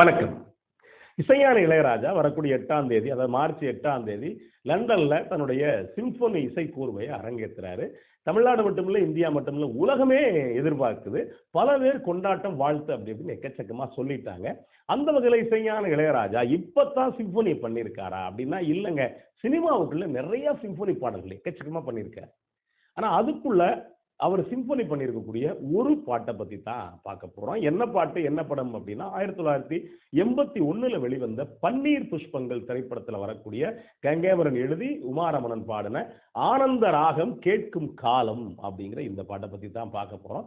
வணக்கம். இசையான இளையராஜா வரக்கூடிய எட்டாம் தேதி அதாவது மார்ச் எட்டாம் தேதி லண்டன்ல தன்னுடைய சிம்போனி இசை கூர்வையை அரங்கேற்றுறாரு தமிழ்நாடு மட்டுமில்ல இந்தியா மட்டுமில்ல உலகமே எதிர்பார்க்குது. பல பேர் கொண்டாட்டம் வாழ்த்து அப்படி இப்படின்னு எக்கச்சக்கமா சொல்லிட்டாங்க. அந்த வகையில் இசையான இளையராஜா இப்பத்தான் சிம்போனி பண்ணியிருக்காரா அப்படின்னா இல்லைங்க. சினிமாவுக்குள்ள நிறைய சிம்போனி பாடல்கள் எக்கச்சக்கமா பண்ணியிருக்காரு. ஆனா அதுக்குள்ள அவர் சிம்பனி பண்ணியிருக்கக்கூடிய ஒரு பாட்டை பற்றி தான் பார்க்க போகிறோம் என்ன பாட்டு என்ன படம் அப்படின்னா ஆயிரத்தி தொள்ளாயிரத்தி எண்பத்தி ஒன்றில் வெளிவந்த பன்னீர் புஷ்பங்கள் திரைப்படத்தில் வரக்கூடிய கங்கேவரன் எழுதி உமாரமணன் பாடின ஆனந்த ராகம் கேட்கும் காலம் அப்படிங்கிற இந்த பாட்டை பற்றி தான் பார்க்க போகிறோம்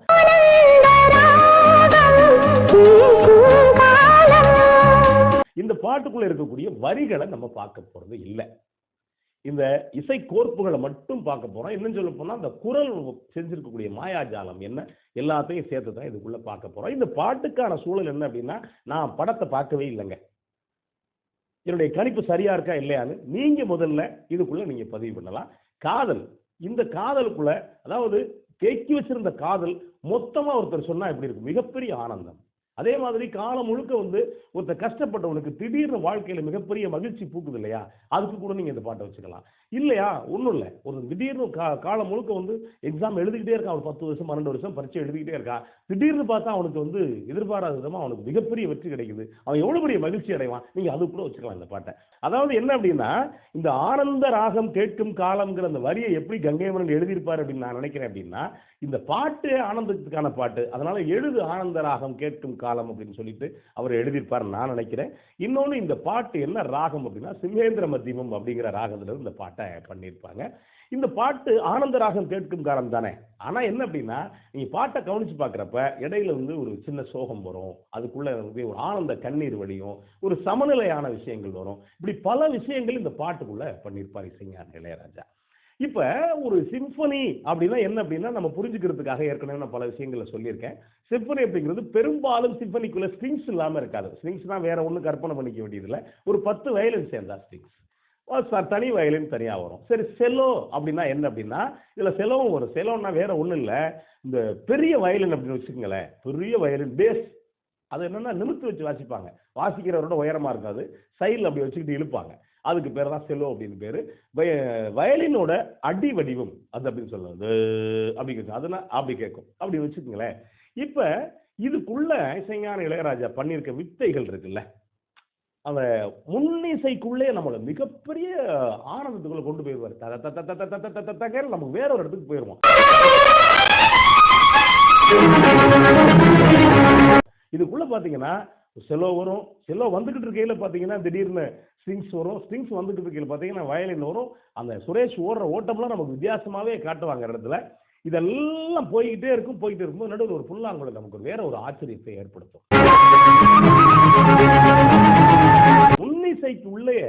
இந்த பாட்டுக்குள்ள இருக்கக்கூடிய வரிகளை நம்ம பார்க்க போறது இல்லை. இந்த இசை கோர்ப்புகளை மட்டும் பார்க்க போகிறோம் என்னன்னு சொல்ல போனால் அந்த குரல் செஞ்சிருக்கக்கூடிய மாயாஜாலம் என்ன எல்லாத்தையும் சேர்த்து தான் இதுக்குள்ளே பார்க்க போகிறோம் இந்த பாட்டுக்கான சூழல் என்ன அப்படின்னா நான் படத்தை பார்க்கவே இல்லைங்க. என்னுடைய கணிப்பு சரியாக இருக்கா இல்லையான்னு நீங்கள் முதல்ல இதுக்குள்ளே நீங்கள் பதிவு பண்ணலாம். காதல். இந்த காதலுக்குள்ள அதாவது தேக்கி வச்சிருந்த காதல் மொத்தமாக ஒருத்தர் சொன்னால் எப்படி இருக்கும்? மிகப்பெரிய ஆனந்தம். அதே மாதிரி காலம் முழுக்க வந்து ஒருத்தர் கஷ்டப்பட்டவனுக்கு திடீர்னு வாழ்க்கையில மிகப்பெரிய மகிழ்ச்சி பூக்குது இல்லையா? அதுக்கு கூட நீங்க இந்த பாட்டை வச்சுக்கலாம். இல்லையா? ஒன்றும் இல்லை. ஒரு திடீர்னு கா காலம் முழுக்க வந்து எக்ஸாம் எழுதிக்கிட்டே இருக்கான். ஒரு பத்து வருஷம் பன்னெண்டு வருஷம் பரீட்சை எழுதிக்கிட்டே இருக்கான். திடீர்னு பார்த்தா அவனுக்கு வந்து எதிர்பாராத விதமா அவனுக்கு மிகப்பெரிய வெற்றி கிடைக்குது. அவன் எவ்வளவு பெரிய மகிழ்ச்சி அடைவான்? நீங்க அது கூட வச்சுக்கலாம் இந்த பாட்டை. அதாவது என்ன அப்படின்னா இந்த ஆனந்த ராகம் கேட்கும் காலம்ங்கிற அந்த வரியை எப்படி கங்கைமரன் எழுதியிருப்பார் அப்படின்னு நான் நினைக்கிறேன் அப்படின்னா இந்த பாட்டு ஆனந்தத்துக்கான பாட்டு. அதனால எழுது ஆனந்த ராகம் கேட்கும் காலம் அப்படின்னு சொல்லிட்டு அவர் எழுதியிருப்பார் நான் நினைக்கிறேன். இன்னொன்று இந்த பாட்டு என்ன ராகம் அப்படின்னா சிம்மேந்திர மத்தியமம் அப்படிங்கிற ராகத்துல இந்த பாட்டை பண்ணியிருப்பாங்க. இந்த பாட்டு ஆனந்த ராகம் கேட்கும் காலம் தானே. ஆனால் என்ன அப்படின்னா நீங்கள் பாட்டை கவனித்து பார்க்குறப்ப இடையில வந்து ஒரு சின்ன சோகம் வரும். அதுக்குள்ளே வந்து ஒரு ஆனந்த கண்ணீர் வழியும் ஒரு சமநிலையான விஷயங்கள் வரும். இப்படி பல விஷயங்கள் இந்த பாட்டுக்குள்ளே பண்ணியிருப்பார் இசைஞான இளையராஜா. இப்ப ஒரு சிம்பனி அப்படின்னா என்ன அப்படின்னா நம்ம புரிஞ்சுக்கிறதுக்காக ஏற்கனவே நான் பல விஷயங்களை சொல்லியிருக்கேன். சிம்பனி அப்படிங்கிறது பெரும்பாலும் சிம்பனிக்குள்ள ஸ்ட்ரிங்ஸ் இல்லாம இருக்காது. ஸ்ட்ரிங்ஸ்னா வேற ஒன்றும் கற்பனை பண்ணிக்க வேண்டியதில்லை. ஒரு பத்து வயலின் சேர்ந்தா ஸ்ட்ரிங்ஸ் தனி வயலின் தனியா வரும். சரி செலோ அப்படின்னா என்ன அப்படின்னா இதுல செலவும் வரும். செலோன்னா வேற ஒன்றும் இல்ல. இந்த பெரிய வயலின் அப்படின்னு வச்சுக்கோங்களேன். பெரிய வயலின் பேஸ் அது என்னன்னா நிமித்து வச்சு வாசிப்பாங்க. வாசிக்கிறவரோட உயரமா இருக்காது. சைடில் அப்படி வச்சுக்கிட்டு இழுப்பாங்க. அதுக்கு பேர் தான் செலோ அப்படின்னு பேரு வய- வயலினோட அடி வடிவம் அது அப்படின்னு சொல்லுவது அப்படி அதெல்லாம் அப்படி கேட்கும் அப்படி வச்சுக்கோங்களேன் இப்ப இதுக்குள்ள இசைஞான இளையராஜா பண்ணியிருக்க வித்தைகள் இருக்குல்ல அந்த முன்னிசைக்குள்ளே நம்மளை மிகப்பெரிய ஆனந்தத்துக்குள்ள கொண்டு போயிடுவார் தத த த த தத்த தத தகன்னு நமக்கு வேற ஒரு இடத்துக்கு போயிடுவோம் இதுக்குள்ள பாத்தீங்கன்னா செலோ வரும் செலோ வந்துகிட்டு இருக்கையில பாத்தீங்கன்னா திடீர்னு ஸ்ட்ரிங்ஸ் வரும். ஸ்ட்ரிங்ஸ் வந்துட்டு இருக்கையில பார்த்தீங்கன்னா வயலின் வரும். அந்த சுரேஷ் ஓடுற ஓட்டம்லாம் நமக்கு வித்தியாசமாகவே காட்டுவாங்க இடத்துல. இதெல்லாம் போய்கிட்டே இருக்கும் போய்கிட்டே இருக்கும்போது நடுவில் ஒரு புல்லாங்குழல் நமக்கு வேற ஒரு ஆச்சரியத்தை ஏற்படுத்தும். முன்னிசைக்கு உள்ளே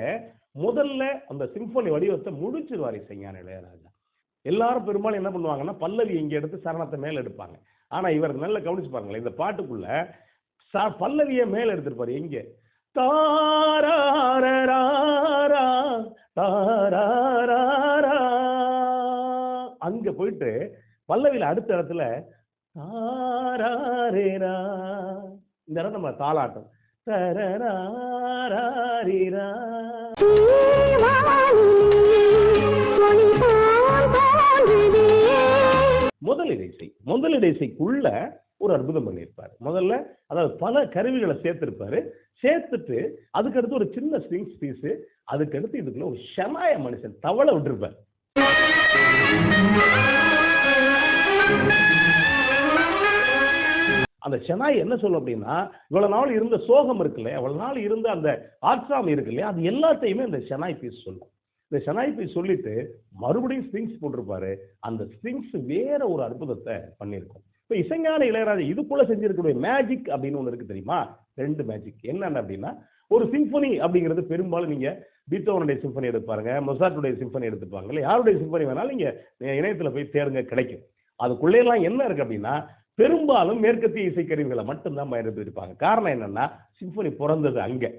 முதல்ல அந்த சிம்பனி வடிவத்தை முடிச்சிருவார் இசைஞான இளையராஜா. எல்லாரும் பெரும்பாலும் என்ன பண்ணுவாங்கன்னா பல்லவி இங்கே எடுத்து சரணத்தை மேலே எடுப்பாங்க. ஆனால் இவர் நல்லா கவனிச்சு பாருங்களேன் இந்த பாட்டுக்குள்ள ச- பல்லவியை மேலே எடுத்திருப்பாரு எங்கே தாராரராரா, தாராரராரா. அங்க போயிட்டு பல்லவியில அடுத்த இடத்துல தாராரேரா. இந்த இடம் நம்ம தாளாட்டம் தரராரீரா. முதலிடைசை முதலிடைசைக்குள்ள ஒரு அற்புதம் பண்ணியிருப்பாரு முதல்ல அதாவது பல கருவிகளை சேர்த்திருப்பாரு சேர்த்துட்டு அதுக்கு அடுத்து ஒரு சின்ன ஸ்ட்ரிங்ஸ் பீஸு அதுக்கடுத்து இதுக்குள்ள ஒரு ஷமாய மனுஷன் தவளை விட்டுருப்பேன் அந்த ஷெனாய் என்ன சொல்லும் அப்படின்னா இவ்வளவு நாள் இருந்த சோகம் இருக்குல்ல இவ்வளவு நாள் இருந்த அந்த ஆற்றாமை இருக்கு இல்லையா அது எல்லாத்தையுமே இந்த ஷெனாய் பீஸ் சொல்லும். இந்த ஷெனாய் பீஸ் சொல்லிட்டு மறுபடியும் ஸ்ட்ரிங்ஸ் போட்டிருப்பாரு. அந்த ஸ்ட்ரிங்ஸ் வேற ஒரு அற்புதத்தை பண்ணியிருக்கும். இப்போ இசைஞான இளையராஜா இதுக்குள்ள செஞ்சிருக்கக்கூடிய மேஜிக் அப்படின்னு ஒன்று இருக்கு தெரியுமா? ரெண்டு மேஜிக் என்னென்ன அப்படின்னா ஒரு சிம்பனி அப்படிங்கிறது பெரும்பாலும் நீங்க பீத்தோவனுடைய சிம்பனி எடுப்பாருங்க மொசாட்டுடைய சிம்பனி எடுத்துப்பாங்க இல்லை யாருடைய சிம்பனி வேணாலும் நீங்க இணையத்தில் போய் தேடுங்க கிடைக்கும். அதுக்குள்ளேலாம் என்ன இருக்கு அப்படின்னா பெரும்பாலும் மேற்கத்திய இசைக்கருவிகளை மட்டும்தான் பயன்படுத்தியிருப்பாங்க. காரணம் என்னன்னா சிம்பனி பிறந்தது அங்கே.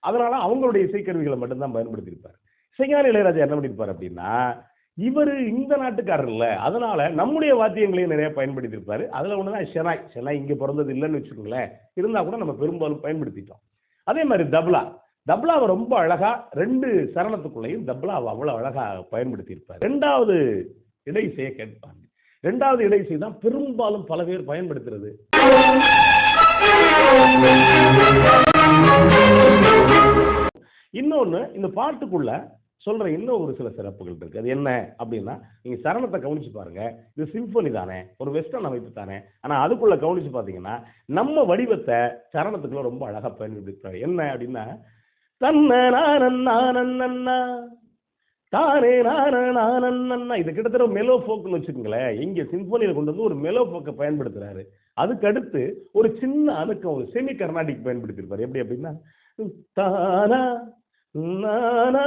அதனால அவங்களுடைய இசைக்கருவிகளை மட்டும்தான் பயன்படுத்தியிருப்பார். இசைஞான இளையராஜா என்ன பண்ணியிருப்பார் அப்படின்னா இவர் இந்த நாட்டுக்காரர் இல்லை. அதனால நம்முடைய வாத்தியங்களையும் நிறைய பயன்படுத்தியிருப்பாரு. ஒன்று தான் ஷெனாய். ஷெனாய் இங்கே பிறந்தது இல்லைன்னு வச்சுக்கோங்களேன். இருந்தால் கூட நம்ம பெரும்பாலும் பயன்படுத்திட்டோம். அதே மாதிரி தப்லா. தப்லாவை ரொம்ப அழகா ரெண்டு சரணத்துக்குள்ளேயும் தப்லாவை அவ்வளோ அழகா பயன்படுத்தியிருப்பார். ரெண்டாவது ரெண்டாவது இடையிசையை கேட்பாங்க ரெண்டாவது இடைசை தான் பெரும்பாலும் பல பேர் பயன்படுத்துறது. இன்னொன்று இந்த பாட்டுக்குள்ள சொல்கிற இன்னும் ஒரு சில சிறப்புகள் இருக்குது அது என்ன அப்படின்னா நீங்கள் சரணத்தை கவனித்து பாருங்கள் இது சிம்ஃபனி தானே. ஒரு வெஸ்டர்ன் அமைப்பு தானே. ஆனால் அதுக்குள்ளே கவனித்து பார்த்தீங்கன்னா நம்ம வடிவத்தை சரணத்துக்குள்ள ரொம்ப அழகாக பயன்படுத்துறாரு என்ன அப்படின்னா தன்ன நானன் நானன்னா தானே நானன் நானன்னா இது கிட்டத்தட்ட மெலோ ஃபோக்குன்னு வச்சுக்கோங்களேன். இங்கே சிம்பொனியில கொண்டு வந்து ஒரு மெலோ ஃபோக்கை பயன்படுத்துகிறாரு அதுக்கடுத்து ஒரு சின்ன அணுக்கம் ஒரு செமி கர்நாடிக் பயன்படுத்தியிருப்பாரு எப்படி அப்படின்னா தானா நானா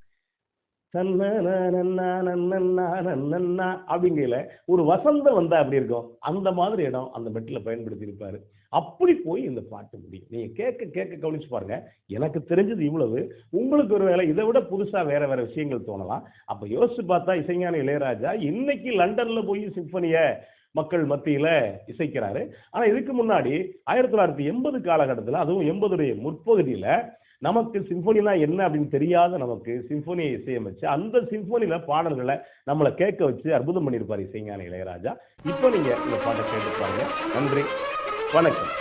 அப்படிங்கல ஒரு வசந்தம் வந்தா அப்படி இருக்கும்? அந்த மாதிரி இடம் அந்த மெட்டில் பயன்படுத்தி இருப்பாரு அப்படி போய் இந்த பாட்டு முடியும். நீங்க கேட்க கேட்க கவனிச்சு பாருங்க. எனக்கு தெரிஞ்சது இவ்வளவு. உங்களுக்கு ஒரு வேலை இதை விட புதுசா வேற வேற விஷயங்கள் தோணலாம். அப்ப யோசிச்சு பார்த்தா இசைஞானி இளையராஜா இன்னைக்கு லண்டன்ல போய் சிம்பனிய மக்கள் மத்தியில இசைக்கிறாரு. ஆனா இதுக்கு முன்னாடி ஆயிரத்தி தொள்ளாயிரத்தி எண்பது காலகட்டத்தில் அதுவும் எண்பதுடைய முற்பகுதியில நமக்கு சிம்போனினா என்ன அப்படின்னு தெரியாத நமக்கு சிம்போனியை இசையமைச்சு அந்த சிம்பொனியில பாடல்களை நம்மளை கேட்க வச்சு அற்புதம் பண்ணியிருப்பார் இசைஞான இளையராஜா. இப்போ நீங்க இந்த பாட்டை கேட்டு பாருங்க. நன்றி. வணக்கம்.